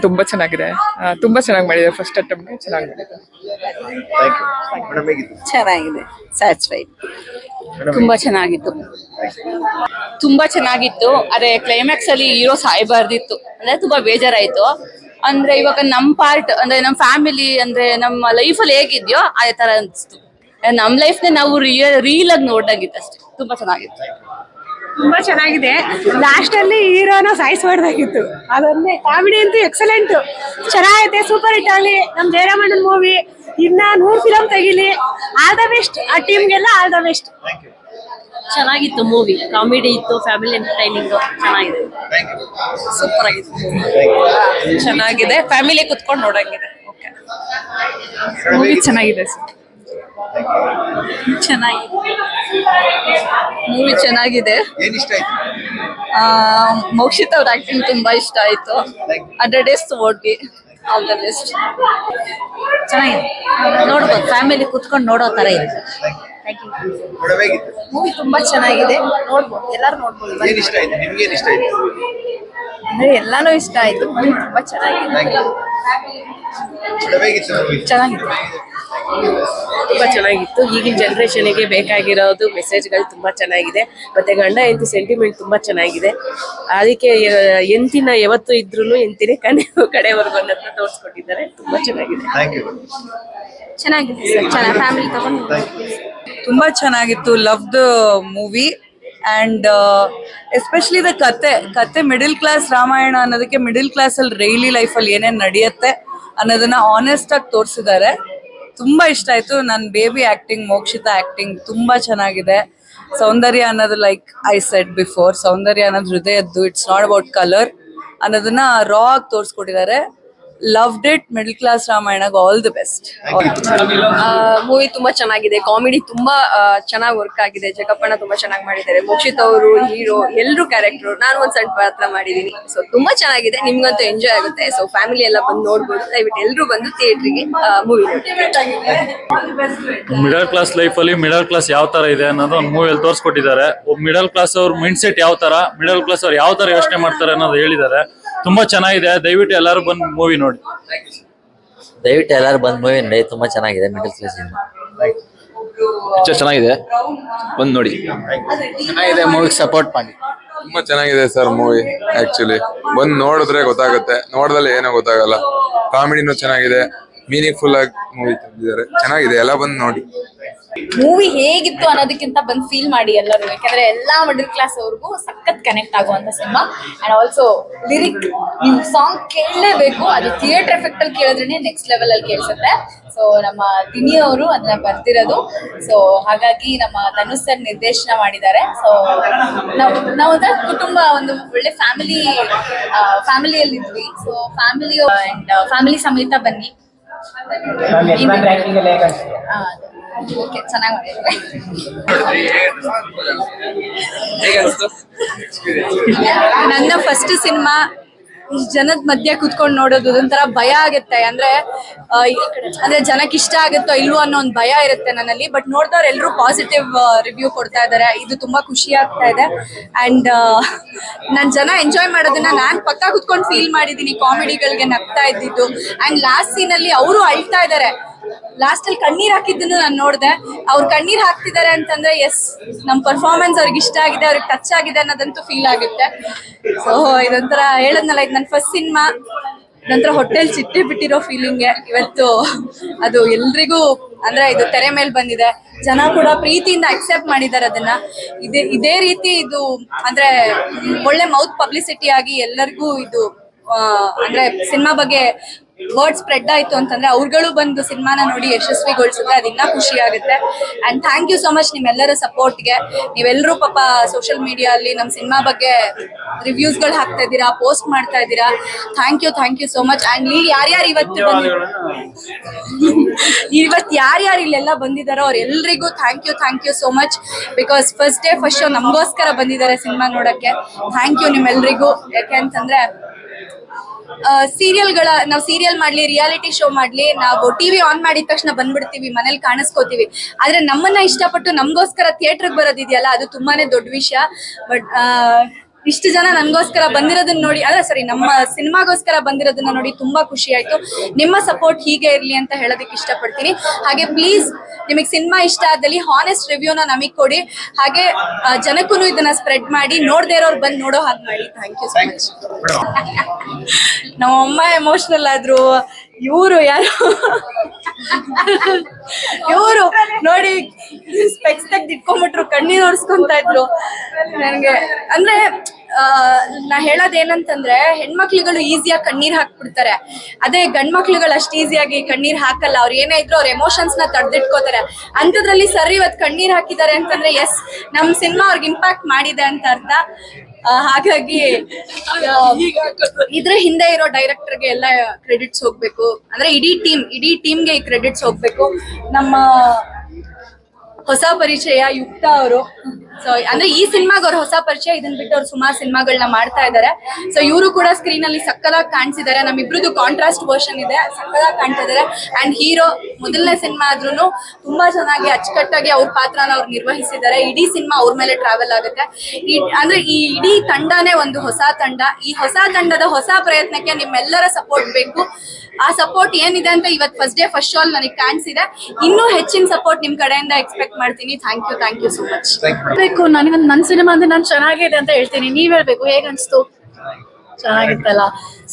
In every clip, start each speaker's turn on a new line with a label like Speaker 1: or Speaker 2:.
Speaker 1: ತುಂಬಾ ಚೆನ್ನಾಗಿದೆ. ತುಂಬಾ ಚೆನ್ನಾಗಿ ಮಾಡಿದೆ ಫಸ್ಟ್ ಅಟೆಂಪ್ಟ್ ಚೆನ್ನಾಗಿ
Speaker 2: ಚೆನ್ನಾಗಿದೆ. ಸ್ಯಾಟಿಸ್ಫೈಡ್ ತುಂಬಾ ಚೆನ್ನಾಗಿತ್ತು.
Speaker 3: ತುಂಬಾ ಚೆನ್ನಾಗಿತ್ತು. ಅದೇ ಕ್ಲೈಮ್ಯಾಕ್ಸ್ ಅಲ್ಲಿ ಹೀರೋ ಸಾಯ್ಬಾರ್ದಿತ್ತು ಅಂದ್ರೆ ತುಂಬಾ ಬೇಜಾರಾಯ್ತು. ಅಂದ್ರೆ ಇವಾಗ ನಮ್ ಪಾರ್ಟ್ ಅಂದ್ರೆ ನಮ್ ಫ್ಯಾಮಿಲಿ ಅಂದ್ರೆ ನಮ್ಮ ಲೈಫ್ ಅಲ್ಲಿ ಹೇಗಿದ್ಯೋ ಅದೇ ತರ ಅನ್ಸ್ತು. ನಮ್ ಲೈಫ್ ನೇ ನಾವು ರಿಯಲ್ ರೀಲ್ ಆಗಿ ನೋಡ್ದಾಗಿತ್ತು ಅಷ್ಟೇ. ತುಂಬಾ ಚೆನ್ನಾಗಿತ್ತು.
Speaker 4: ತುಂಬಾ ಚೆನ್ನಾಗಿದೆ. ಲಾಸ್ಟ್ ಅಲ್ಲಿ ಹೀರೋನ ಸಾಯಿಸ್ಬಾರ್ದಾಗಿತ್ತು. ಅದೊಂದೇ ಕಾಮಿಡಿ ಅಂತೂ ಎಕ್ಸಲೆಂಟ್ ಚೆನ್ನಾಗೈತೆ ಸೂಪರ್ ಹಿಟ್ ಆಗಲಿ. ನಮ್ ಜಯರಾಮಣ್ಣನ್ ಮೂವಿ ಇನ್ನ ನೂರ್ ಫಿಲಂ ತೆಗಿಲಿ. ಆಲ್ ದ ಬೆಸ್ಟ್ ಆ ಟೀಮ್ಗೆಲ್ಲ ಆಲ್ ದ ಬೆಸ್ಟ್
Speaker 2: ಚೆನ್ನಾಗಿತ್ತು ಮೂವಿ ಕಾಮಿಡಿ ಇತ್ತು ಫ್ಯಾಮಿಲಿ ಎಂಟರ್ಟೈನಿಂಗ್ ಚೆನ್ನಾಗಿದೆ.
Speaker 5: ಥ್ಯಾಂಕ್ ಯು
Speaker 2: ಸೂಪರ್ ಆಗಿತ್ತು.
Speaker 5: ಥ್ಯಾಂಕ್ ಯು
Speaker 2: ಚೆನ್ನಾಗಿದೆ. ಫ್ಯಾಮಿಲಿ ಕುತ್ಕೊಂಡು ನೋಡಂಗಿದೆ. ಓಕೆ
Speaker 5: ಮೂವಿ
Speaker 1: ಚೆನ್ನಾಗಿದೆ ಸರ್
Speaker 2: ಚೆನ್ನಾಗಿದೆ ಮೂವಿ ಚೆನ್ನಾಗಿದೆ.
Speaker 5: ಏನ್ ಇಷ್ಟ ಆಯ್ತು?
Speaker 2: ಮೋಕ್ಷಿತ್ ಅವ್ರ ಆಕ್ಟಿಂಗ್ ತುಂಬಾ ಇಷ್ಟ ಆಯ್ತು. ಹಂಡ್ರೆಡ್ ಡೇಸ್ ಓಡ್ವಿ ಆಲ್ ದ ಬೆಸ್ಟ್ ಚೆನ್ನಾಗಿದೆ. ನೋಡ್ಬೋದು ಫ್ಯಾಮಿಲಿ ಕುತ್ಕೊಂಡು ನೋಡೋ ತರ ಇದೆ. ಮೂವಿ ತುಂಬಾ ಚೆನ್ನಾಗಿದೆ. ನೋಡ್ಬೋದು ಎಲ್ಲರೂ ನೋಡ್ಬೋದು.
Speaker 5: ಏನ್ ಇಷ್ಟ ಆಯ್ತು? ನಿಮ್ಗೆ ಏನ್ ಇಷ್ಟ ಆಯ್ತು?
Speaker 2: ಅಂದ್ರೆ ಎಲ್ಲಾನು ಇಷ್ಟ ಆಯ್ತು. ಮೂವಿ ತುಂಬಾ ಚೆನ್ನಾಗಿದೆ. ಚೆನ್ನಾಗಿದೆ.
Speaker 6: ತುಂಬಾ ಚೆನ್ನಾಗಿತ್ತು. ಈಗಿನ ಜನ್ರೇಷನಿಗೆ ಬೇಕಾಗಿರೋದು ಮೆಸೇಜ್ಗಳು ತುಂಬಾ ಚೆನ್ನಾಗಿದೆ. ಮತ್ತೆ ಗಂಡ ಹೆಂಡತಿ ಸೆಂಟಿಮೆಂಟ್ ತುಂಬಾ ಚೆನ್ನಾಗಿದೆ. ಅದಕ್ಕೆ ಎಂತಿನ ಯಾವತ್ತು ಇದ್ರೂ ಎಂತಿನೇ ಕಡೆ ಕಡೆವರೆಗೂ ಅನ್ನೋದನ್ನ ತೋರಿಸ್ಕೊಟ್ಟಿದ್ದಾರೆ. ತುಂಬಾ ಚೆನ್ನಾಗಿದೆ.
Speaker 5: ಚೆನ್ನಾಗಿತ್ತು ಯು
Speaker 2: ಚೆನ್ನಾಗಿದೆ ಸರ್. ಚೆನ್ನಾಗಿ ಫ್ಯಾಮಿಲಿ ತಗೊಂಡು
Speaker 7: ತುಂಬಾ ಚೆನ್ನಾಗಿತ್ತು. Love the movie and especially the ಕತೆ. ಕತೆ ಮಿಡಲ್ ಕ್ಲಾಸ್ ರಾಮಾಯಣ ಅನ್ನೋದಕ್ಕೆ ಮಿಡಲ್ ಕ್ಲಾಸಲ್ಲಿ ಅಲ್ಲಿ ಲೈಫಲ್ಲಿ ಏನೇನು ಅಲ್ಲಿ ಏನೇನ್ ನಡೆಯುತ್ತೆ ಅನ್ನೋದನ್ನ ಆನೆಸ್ಟ್ ಆಗಿ ತೋರಿಸಿದ್ದಾರೆ. ತುಂಬಾ ಇಷ್ಟ ಆಯ್ತು. ನನ್ನ ಬೇಬಿ ಆಕ್ಟಿಂಗ್ ಮೋಕ್ಷಿತ ಆಕ್ಟಿಂಗ್ ತುಂಬಾ ಚೆನ್ನಾಗಿದೆ. ಸೌಂದರ್ಯ ಅನ್ನೋದು ಲೈಕ್ ಐ ಸೆಟ್ ಬಿಫೋರ್ ಸೌಂದರ್ಯ ಅನ್ನೋದು ಹೃದಯದ್ದು ಇಟ್ಸ್ ನಾಟ್ ಅಬೌಟ್ ಕಲರ್ ಅನ್ನೋದನ್ನ ರಾ ಆಗಿ ತೋರಿಸ್ಕೊಟ್ಟಿದ್ದಾರೆ. ಲವ್ಡ್ ಇಟ್ ಮಿಡಲ್ ಕ್ಲಾಸ್ ರಾಮಾಯಣಗ್ ಆಲ್ ದಿ ಬೆಸ್ಟ್
Speaker 3: ಮೂವಿ ತುಂಬಾ ಚೆನ್ನಾಗಿದೆ ಕಾಮಿಡಿ ತುಂಬಾ ಚೆನ್ನಾಗಿ ವರ್ಕ್ ಆಗಿದೆ ಜಗಪ್ಪಣ್ಣ ತುಂಬಾ ಚೆನ್ನಾಗಿ ಮಾಡಿದ್ದಾರೆ ಮೋಕ್ಷಿತ್ ಅವರು ಹೀರೋ ಎಲ್ಲರೂ ಕ್ಯಾರೆಕ್ಟರ್ ನಾನು ಒಂದ್ ಸಣ್ಣ ಪಾತ್ರ ಮಾಡಿದೀನಿ. ಸೊ ತುಂಬಾ ಚೆನ್ನಾಗಿದೆ ನಿಮ್ಗಂತೂ ಎಂಜಾಯ್ ಆಗುತ್ತೆ. ಸೊ ಫ್ಯಾಮಿಲಿ ಎಲ್ಲ ಬಂದು ನೋಡ್ಬೋದು. ದಯವಿಟ್ಟು ಎಲ್ಲರೂ ಬಂದು ಥಿಯೇಟ್ರಿಗೆ ಮೂವಿ
Speaker 8: ಮಿಡಲ್ ಕ್ಲಾಸ್ ಅಲ್ಲಿ ಮಿಡಲ್ ಕ್ಲಾಸ್ ಯಾವ ತರ ಇದೆ ಅನ್ನೋದು ಒಂದು ಮೂವಿಯಲ್ಲಿ ತೋರಿಸ್ಕೊಟ್ಟಿದ್ದಾರೆ. ಒಬ್ಬ ಮಿಡಲ್ ಕ್ಲಾಸ್ ಅವ್ರ ಮೈಂಡ್ ಸೆಟ್ ಯಾವ ತರ ಮಿಡಲ್ ಕ್ಲಾಸ್ ಅವ್ರು ಯಾವ ತರ ಯೋಚನೆ ಮಾಡ್ತಾರೆ ಅನ್ನೋದು ಹೇಳಿದ್ದಾರೆ. ತುಂಬಾ ಚೆನ್ನಾಗಿದೆ. ದಯವಿಟ್ಟು ಎಲ್ಲರೂ ಬಂದು ಮೂವಿ ನೋಡಿ.
Speaker 9: ದಯವಿಟ್ಟು ಎಲ್ಲರೂ ಬಂದು ಮೂವಿ ನೋಡಿ. ತುಂಬಾ ಚೆನ್ನಾಗಿದೆ ಮಿಡಲ್ ಕ್ಲಾಸ್
Speaker 10: ಚೆನ್ನಾಗಿದೆ. ಬಂದು ನೋಡಿ.
Speaker 5: ಚೆನ್ನಾಗಿದೆ ಮೂವಿಗೆ ಸಪೋರ್ಟ್ ಮಾಡಿ.
Speaker 10: ತುಂಬಾ ಚೆನ್ನಾಗಿದೆ ಸರ್ ಮೂವಿ ಆಕ್ಚುಲಿ ಬಂದು ನೋಡಿದ್ರೆ ಗೊತ್ತಾಗುತ್ತೆ. ನೋಡ್ದಲ್ಲಿ ಏನೋ ಗೊತ್ತಾಗಲ್ಲ. ಕಾಮಿಡಿನೂ ಚೆನ್ನಾಗಿದೆ. ಮೀನಿಂಗ್ಫುಲ್ ಆಗಿ ಮೂವಿ ತಂದಿದ್ದಾರೆ ಚೆನ್ನಾಗಿದೆ. ಎಲ್ಲ ಬಂದು ನೋಡಿ.
Speaker 3: ಮೂವಿ ಹೇಗಿತ್ತು ಅನ್ನೋದಕ್ಕಿಂತ ಬಂದು ಫೀಲ್ ಮಾಡಿ ಎಲ್ಲರೂ. ಯಾಕಂದ್ರೆ ಎಲ್ಲಾ ಮಿಡಲ್ ಕ್ಲಾಸ್ ಅವ್ರಿಗೂ ಸಖತ್ ಕನೆಕ್ಟ್ ಆಗುವಂತ ಸಿನಿಮಾ ಅಂಡ್ ಆಲ್ಸೋ ಲಿರಿಕ್ ನೀವು ಸಾಂಗ್ ಕೇಳಲೇಬೇಕು. ಅದು ಥಿಯೇಟರ್ ಎಫೆಕ್ಟ್ ಅಲ್ಲಿ ಕೇಳಿದ್ರೆ ನೆಕ್ಸ್ಟ್ ಲೆವೆಲ್ ಅಲ್ಲಿ ಕೇಳಿಸುತ್ತೆ. ಸೊ ನಮ್ಮ ದಿನಿ ಅವರು ಅದನ್ನ ಬರ್ತಿರೋದು ಸೊ ಹಾಗಾಗಿ ನಮ್ಮ ಧನುಷ್ ಸರ್ ನಿರ್ದೇಶನ ಮಾಡಿದ್ದಾರೆ. ಸೊ ನಾವು ನಾವು ಕುಟುಂಬ ಒಂದು ಒಳ್ಳೆ ಫ್ಯಾಮಿಲಿ ಫ್ಯಾಮಿಲಿಯಲ್ಲಿ ಇದ್ವಿ ಸೊ ಫ್ಯಾಮಿಲಿ ಅಂಡ್ ಫ್ಯಾಮಿಲಿ ಸಮೇತ ಬನ್ನಿ. ಓಕೆ ಚೆನ್ನಾಗಿ ಮಾಡಿದ್ದಾರೆ ನನ್ನ ಫಸ್ಟ್ ಸಿನಿಮಾ ಜನದ ಮಧ್ಯೆ ಕುತ್ಕೊಂಡು ನೋಡೋದು ಒಂಥರ ಭಯ ಆಗುತ್ತೆ. ಅಂದ್ರೆ ಅಂದ್ರೆ ಜನಕ್ಕೆ ಇಷ್ಟ ಆಗುತ್ತೋ ಇಲ್ವೋ ಅನ್ನೋ ಒಂದು ಭಯ ಇರುತ್ತೆ ನನ್ನಲ್ಲಿ. ಬಟ್ ನೋಡಿದವ್ರು ಎಲ್ಲರೂ ಪಾಸಿಟಿವ್ ರಿವ್ಯೂ ಕೊಡ್ತಾ ಇದ್ದಾರೆ ಇದು ತುಂಬಾ ಖುಷಿ ಆಗ್ತಾ ಇದೆ. ಅಂಡ್ ನಾನು ಜನ ಎಂಜಾಯ್ ಮಾಡೋದನ್ನ ನಾನ್ ಪಕ್ಕ ಕುತ್ಕೊಂಡು ಫೀಲ್ ಮಾಡಿದೀನಿ. ಕಾಮಿಡಿಗಳಿಗೆ ನಗ್ತಾ ಇದ್ದಿದ್ದು. ಅಂಡ್ ಲಾಸ್ಟ್ ಸೀನ್ ಅಲ್ಲಿ ಅವರು ಅಳ್ತಾ ಇದ್ದಾರೆ ಲಾಸ್ಟ್ ಅಲ್ಲಿ ಕಣ್ಣೀರ್ ಹಾಕಿದ್ದನ್ನು ನಾನು ನೋಡಿದೆ. ಅವ್ರು ಕಣ್ಣೀರ್ ಹಾಕ್ತಿದ್ದಾರೆ ಅಂತಂದ್ರೆ ಎಸ್ ನಮ್ ಪರ್ಫಾರ್ಮೆನ್ಸ್ ಅವ್ರಿಗೆ ಇಷ್ಟ ಆಗಿದೆ, ಅವ್ರಿಗೆ ಟಚ್ ಆಗಿದೆ ಅನ್ನೋದಂತೂ ಫೀಲ್ ಆಗುತ್ತೆ. ಸೊ ಇದೊಂಥರ ಹೇಳದ್ನಲ್ಲ, ಇದು ನನ್ನ ಫಸ್ಟ್ ಸಿನಿಮಾ ನಂತರ ಹೋಟೆಲ್ ಚಿಟ್ಟೆ ಬಿಟ್ಟಿರೋ ಫೀಲಿಂಗ್ ಇವತ್ತು ಅದು ಎಲ್ರಿಗೂ ಅಂದ್ರೆ ಇದು ತೆರೆ ಮೇಲೆ ಬಂದಿದೆ. ಜನ ಕೂಡ ಪ್ರೀತಿಯಿಂದ ಅಕ್ಸೆಪ್ಟ್ ಮಾಡಿದ್ದಾರೆ ಅದನ್ನ. ಇದೇ ಇದೇ ರೀತಿ ಇದು ಅಂದ್ರೆ ಒಳ್ಳೆ ಮೌತ್ ಪಬ್ಲಿಸಿಟಿ ಆಗಿ ಎಲ್ಲರಿಗೂ ಇದು ಅಂದ್ರೆ ಸಿನಿಮಾ ಬಗ್ಗೆ ವರ್ಡ್ ಸ್ಪ್ರೆಡ್ ಆಯ್ತು ಅಂತಂದ್ರೆ ಅವ್ರುಗಳು ಬಂದು ಸಿನಿಮಾನ ನೋಡಿ ಯಶಸ್ವಿಗೊಳಿಸಿದ್ರೆ ಅದಿನ್ನ ಖುಷಿ ಆಗುತ್ತೆ. And thank you so much ನಿಮ್ಮೆಲ್ಲರ ಸಪೋರ್ಟ್ಗೆ. ನೀವೆಲ್ಲರೂ ಪಾಪ ಸೋಷಿಯಲ್ ಮೀಡಿಯಾ ಅಲ್ಲಿ ನಮ್ಮ ಸಿನಿಮಾ ಬಗ್ಗೆ ರಿವ್ಯೂಸ್ಗಳು ಹಾಕ್ತಾ ಇದ್ದೀರಾ ಪೋಸ್ಟ್ ಮಾಡ್ತಾ ಇದ್ದೀರಾ. Thank you thank you so much and ಇಲ್ಲಿ ಯಾರ್ಯಾರು ಇವತ್ತು ಇವತ್ತು ಯಾರ್ಯಾರು ಇಲ್ಲೆಲ್ಲ ಬಂದಿದ್ದಾರೋ ಅವ್ರೆಲ್ರಿಗೂ thank you thank you so much because first day first show ನಮಗೋಸ್ಕರ ಬಂದಿದ್ದಾರೆ ಸಿನಿಮಾ ನೋಡಕ್ಕೆ. ಥ್ಯಾಂಕ್ ಯು ನಿಮ್ಮೆಲ್ರಿಗೂ. ಯಾಕೆ ಅಂತಂದ್ರೆ ಸೀರಿಯಲ್ಗಳ ನಾವು ಸೀರಿಯಲ್ ಮಾಡ್ಲಿ ರಿಯಾಲಿಟಿ ಶೋ ಮಾಡ್ಲಿ, ನಾವು ಟಿವಿ ಆನ್ ಮಾಡಿದ ತಕ್ಷಣ ಬಂದ್ಬಿಡ್ತೀವಿ, ಮನೇಲಿ ಕಾಣಿಸ್ಕೋತೀವಿ. ಆದ್ರೆ ನಮ್ಮನ್ನ ಇಷ್ಟಪಟ್ಟು ನಮಗೋಸ್ಕರ ಥಿಯೇಟರ್ಗೆ ಬರೋದಿದೆಯಲ್ಲ ಅದು ತುಂಬಾನೇ ದೊಡ್ಡ ವಿಷಯ. ಬಟ್ ಇಷ್ಟು ಜನ ನನಗೋಸ್ಕರ ಬಂದಿರೋದನ್ನ ನೋಡಿ, ಅಲ್ಲ ಸರಿ ನಮ್ಮ ಸಿನಿಮಾಗೋಸ್ಕರ ಬಂದಿರೋದನ್ನ ನೋಡಿ ತುಂಬಾ ಖುಷಿ ಆಯ್ತು. ನಿಮ್ಮ ಸಪೋರ್ಟ್ ಹೀಗೆ ಇರ್ಲಿ ಅಂತ ಹೇಳೋದಕ್ಕೆ ಇಷ್ಟಪಡ್ತೀನಿ. ಹಾಗೆ ಪ್ಲೀಸ್ ನಿಮಗೆ ಸಿನಿಮಾ ಇಷ್ಟ ಆದಲ್ಲಿ ಹಾನೆಸ್ಟ್ ರಿವ್ಯೂನ ನಮಗೆ ಕೊಡಿ. ಹಾಗೆ ಜನಕ್ಕೂ ಇದನ್ನ ಸ್ಪ್ರೆಡ್ ಮಾಡಿ ನೋಡದೇ ಇರೋರು ಬಂದು ನೋಡೋ ಹಾಗೆ ಮಾಡಿ. ಥ್ಯಾಂಕ್ ಯು ಸೊ ಮಚ್ ನಮ್ಮಮ್ಮ ಎಮೋಷನಲ್ ಆದ್ರು ಇವರು ಯಾರು? ಇವರು ನೋಡಿ ಸ್ಪೆಕ್ಸ್ ತೆಗ್ದು ಇಟ್ಕೊಂಡ್ಬಿಟ್ರು, ಕಣ್ಣೀರ್ ಒರೆಸ್ಕೊಂತ ಇದ್ರು. ನನಗೆ, ಅಂದ್ರೆ ನಾ ಹೇಳೋದೇನಂತಂದ್ರೆ, ಹೆಣ್ಮಕ್ಳುಗಳು ಈಸಿಯಾಗಿ ಕಣ್ಣೀರ್ ಹಾಕ್ಬಿಡ್ತಾರೆ. ಅದೇ ಗಂಡ್ ಮಕ್ಳುಗಳು ಅಷ್ಟು ಈಸಿಯಾಗಿ ಕಣ್ಣೀರ್ ಹಾಕಲ್ಲ. ಅವ್ರು ಏನೇ ಇದ್ರು ಅವ್ರ ಎಮೋಷನ್ಸ್ನ ತಡೆದಿಟ್ಕೋತಾರೆ. ಅಂಥದ್ರಲ್ಲಿ ಸರ್ ಇವತ್ತು ಕಣ್ಣೀರ್ ಹಾಕಿದ್ದಾರೆ ಅಂತಂದ್ರೆ ಎಸ್ ನಮ್ ಸಿನಿಮಾ ಅವ್ರಿಗೆ ಇಂಪ್ಯಾಕ್ಟ್ ಮಾಡಿದೆ ಅಂತ ಅರ್ಥ. ಹಾಗಾಗಿ ಇದ್ರ ಹಿಂದೆ ಇರೋ ಡೈರೆಕ್ಟರ್ಗೆ ಎಲ್ಲ ಕ್ರೆಡಿಟ್ಸ್ ಹೋಗ್ಬೇಕು. ಅಂದ್ರೆ ಇಡೀ ಟೀಮ್ ಇಡೀ ಟೀಮ್ಗೆ ಈ ಕ್ರೆಡಿಟ್ಸ್ ಹೋಗ್ಬೇಕು. ನಮ್ಮ ಹೊಸ ಪರಿಚಯ ಯುಕ್ತ ಅವರು. ಸೊ ಅಂದ್ರೆ ಈ ಸಿನಿಮಾಗ ಅವ್ರ ಹೊಸ ಪರಿಚಯ ಇದನ್ ಬಿಟ್ಟು ಅವ್ರು ಸುಮಾರು ಸಿನಿಮಾಗಳನ್ನ ಮಾಡ್ತಾ ಇದ್ದಾರೆ ಸೊ ಇವರು ಕೂಡ ಸ್ಕ್ರೀನ್ ಅಲ್ಲಿ ಸಕ್ಕದಾಗಿ ಕಾಣಿಸಿದ್ದಾರೆ ನಮ್ಮಿಬ್ರದ್ದು ಕಾಂಟ್ರಾಸ್ಟ್ ವರ್ಷನ್ ಇದೆ. ಸಕ್ಕದಾಗಿ ಕಾಣ್ತಾ ಇದಾರೆ. ಅಂಡ್ ಹೀರೋ ಮೊದಲನೇ ಸಿನಿಮಾ ಆದ್ರೂ ತುಂಬಾ ಚೆನ್ನಾಗಿ ಅಚ್ಚುಕಟ್ಟಾಗಿ ಅವ್ರ ಪಾತ್ರನ ಅವ್ರು ನಿರ್ವಹಿಸಿದ್ದಾರೆ ಇಡೀ ಸಿನಿಮಾ ಅವ್ರ ಮೇಲೆ ಟ್ರಾವೆಲ್ ಆಗುತ್ತೆ. ಅಂದ್ರೆ ಈ ಇಡೀ ತಂಡನೇ ಒಂದು ಹೊಸ ತಂಡ. ಈ ಹೊಸ ತಂಡದ ಹೊಸ ಪ್ರಯತ್ನಕ್ಕೆ ನಿಮ್ಮೆಲ್ಲರ ಸಪೋರ್ಟ್ ಬೇಕು. ಆ ಸಪೋರ್ಟ್ ಏನಿದೆ ಅಂತ ಇವತ್ತು ಫಸ್ಟ್ ಡೇ ಫಸ್ಟ್ ಆಲ್ ನನಗೆ ಕಾಣಿಸಿದೆ. ಇನ್ನೂ ಹೆಚ್ಚಿನ ಸಪೋರ್ಟ್ ನಿಮ್ ಕಡೆಯಿಂದ ಎಕ್ಸ್ಪೆಕ್ಟ್ ಮಾಡ್ತೀನಿ. Thank you thank you so much
Speaker 4: ಬೇಕು ನನಗೆ ನನ್ನ ಸಿನಿಮಾ ಅಂದ್ರೆ ನಾನು ಚೆನ್ನಾಗಿದೆ ಅಂತ ಹೇಳ್ತೀನಿ. ನೀವ್ ಹೇಳ್ಬೇಕು ಹೇಗನ್ಸ್ತು ಚೆನ್ನಾಗಿತ್ತಲ್ಲ.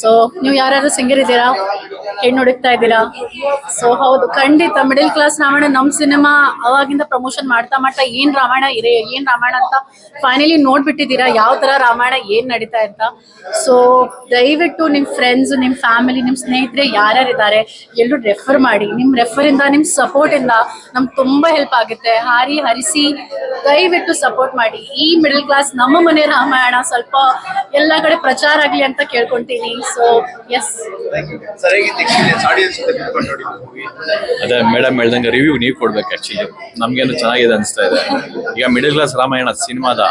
Speaker 4: ಸೊ ನೀವು ಯಾರ್ಯಾರು ಸಿಂಗರ್ ಇದ್ದೀರಾ? ಹೆಣ್ಣು ಹುಡುಕ್ತಾ ಇದ್ದೀರಾ? ಸೊ ಹೌದು, ಖಂಡಿತ. ಮಿಡಲ್ ಕ್ಲಾಸ್ ರಾಮಾಯಣ ನಮ್ ಸಿನಿಮಾ ಅವಾಗಿಂದ ಪ್ರಮೋಷನ್ ಮಾಡ್ತಾ ಮಾಡ್ತಾ ಏನ್ ರಾಮಾಯಣ ಇದೆ, ಏನ್ ರಾಮಾಯಣ ಅಂತ ಫೈನಲಿ ನೋಡ್ಬಿಟ್ಟಿದ್ದೀರಾ, ಯಾವ ತರ ರಾಮಾಯಣ ಏನ್ ನಡೀತಾ ಅಂತ ಸೊ ದಯವಿಟ್ಟು ನಿಮ್ ಫ್ರೆಂಡ್ಸ್ ನಿಮ್ ಫ್ಯಾಮಿಲಿ ನಿಮ್ ಸ್ನೇಹಿತರೆ ಯಾರ್ಯಾರಿದ್ದಾರೆ ಎಲ್ಲರೂ ರೆಫರ್ ಮಾಡಿ. ನಿಮ್ ರೆಫರ್ ಇಂದ, ನಿಮ್ ಸಪೋರ್ಟ್ ಇಂದ ನಮ್ಗೆ ತುಂಬಾ ಹೆಲ್ಪ್ ಆಗುತ್ತೆ. ಹಾರಿ, ಹರಿಸಿ, ದಯವಿಟ್ಟು ಸಪೋರ್ಟ್ ಮಾಡಿ. ಈ ಮಿಡಲ್ ಕ್ಲಾಸ್ ನಮ್ಮ ಮನೆ ರಾಮಾಯಣ ಸ್ವಲ್ಪ ಎಲ್ಲ ಕಡೆ ಪ್ರಚಾರ ಆಗ್ಲಿ ಅಂತ ಕೇಳ್ಕೊಂತೀನಿ. ಸೊ ಎಸ್
Speaker 5: ಎಕ್ಸ್ಪೀರಿಯನ್ಸ್ ಆಡಿಯನ್ಸ್
Speaker 8: ಅದೇ ಮೇಡಮ್ ಹೇಳ್ದಂಗೆ ರಿವ್ಯೂ ನೀವು ಕೊಡ್ಬೇಕು ಆಕ್ಚುಲಿ ನಮ್ಗೇನು ಚೆನ್ನಾಗಿದೆ ಅನಿಸ್ತಾ ಇದೆ. ಈಗ ಮಿಡಲ್ ಕ್ಲಾಸ್ ರಾಮಾಯಣ ಸಿನಿಮಾದ,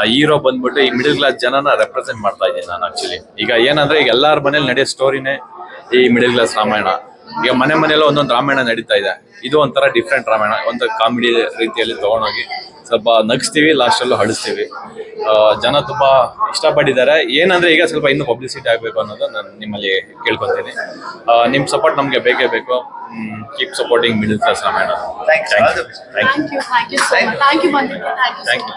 Speaker 8: ಆ ಹೀರೋ ಬಂದ್ಬಿಟ್ಟು ಈ ಮಿಡಲ್ ಕ್ಲಾಸ್ ಜನನ ರೆಪ್ರೆಸೆಂಟ್ ಮಾಡ್ತಾ ಇದ್ದೀನಿ ನಾನು ಆಕ್ಚುಲಿ ಈಗ ಏನಂದ್ರೆ ಈಗ ಎಲ್ಲಾರ ಮನೇಲಿ ನಡೆಯೋ ಸ್ಟೋರಿನೇ ಈ ಮಿಡಲ್ ಕ್ಲಾಸ್ ರಾಮಾಯಣ. ಈಗ ಮನೆ ಮನೆಯಲ್ಲೂ ಒಂದೊಂದು ರಾಮಾಯಣ ನಡೀತಾ ಇದೆ. ಇದು ಒಂಥರ ಡಿಫ್ರೆಂಟ್ ರಾಮಾಯಣ. ಒಂದು ಕಾಮಿಡಿ ರೀತಿಯಲ್ಲಿ ತೊಗೊಂಡೋಗಿ ಸ್ವಲ್ಪ ನಗಿಸ್ತೀವಿ ಲಾಸ್ಟಲ್ಲೂ ಹಳಿಸ್ತೀವಿ ಜನ ತುಂಬ ಇಷ್ಟಪಟ್ಟಿದ್ದಾರೆ. ಏನಂದ್ರೆ ಈಗ ಸ್ವಲ್ಪ ಇನ್ನೂ ಪಬ್ಲಿಸಿಟಿ ಆಗಬೇಕು ಅನ್ನೋದು ನಾನು ನಿಮ್ಮಲ್ಲಿ ಕೇಳ್ಕೊತೀನಿ. ನಿಮ್ಮ ನಿಮ್ ಸಪೋರ್ಟ್ ನಮಗೆ ಬೇಕೇ ಬೇಕು. Keep supporting middle class Ramayana.
Speaker 5: Thanks. All the best.
Speaker 8: Thank you
Speaker 4: thank you thank you so much thank you ಬಂದಿದ್ದು ಥ್ಯಾಂಕ್ ಯು
Speaker 8: ಥ್ಯಾಂಕ್ ಯು